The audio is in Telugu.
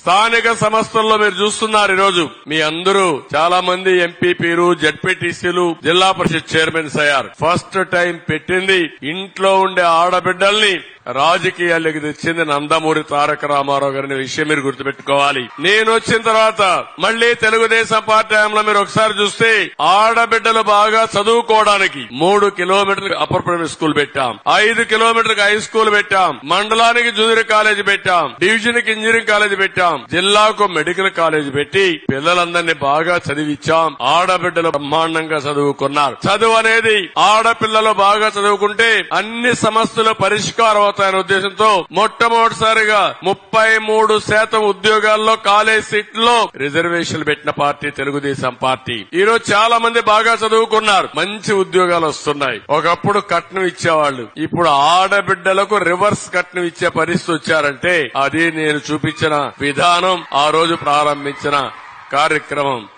స్థానిక సంస్థల్లో మీరు చూస్తున్నారు ఈరోజు. మీ అందరూ చాలా మంది ఎంపీపీలు జడ్పీటీసీలు జిల్లా పరిషత్ చైర్మన్స్ అయ్యారు. ఫస్ట్ టైం పెట్టింది ఇంట్లో ఉండే ఆడబిడ్డల్ని రాజకీయాల్లోకి తెచ్చింది నందమూరి తారక రామారావు గారిని విషయం మీరు గుర్తుపెట్టుకోవాలి. నేను వచ్చిన తర్వాత మళ్ళీ తెలుగుదేశం పార్టీ హయాంలో మీరు ఒకసారి చూస్తే ఆడబిడ్డలు బాగా చదువుకోవడానికి మూడు కిలోమీటర్లకు అప్పర్ ప్రైమరీ స్కూల్ పెట్టాం. ఐదు కిలోమీటర్లకు హై స్కూల్ పెట్టాం. మండలానికి జూనియర్ కాలేజ్ పెట్టాం. డివిజన్కి ఇంజనీరింగ్ కాలేజ్ పెట్టాం. జిల్లాకు మెడికల్ కాలేజ్ పెట్టి పిల్లలందరినీ బాగా చదివిచ్చాం. ఆడబిడ్డలు బ్రహ్మాండంగా చదువుకున్నారు. చదువు అనేది ఆడపిల్లలు బాగా చదువుకుంటే అన్ని సమస్యలు పరిష్కారం అవుతాయనే ఉద్దేశంతో మొట్టమొదటిసారిగా ముప్పై మూడు శాతం ఉద్యోగాల్లో కాలేజ్ సీట్లో రిజర్వేషన్లు పెట్టిన పార్టీ తెలుగుదేశం పార్టీ. ఈ రోజు చాలా మంది బాగా చదువుకున్నారు. మంచి ఉద్యోగాలు వస్తున్నాయి. ఒకప్పుడు కట్నం ఇచ్చేవాళ్ళు ఇప్పుడు ఆడబిడ్డలకు రివర్స్ కట్నం ఇచ్చే పరిస్థితి వచ్చారంటే అది నేను చూపించిన విధానం ఆ రోజు ప్రారంభించిన కార్యక్రమం.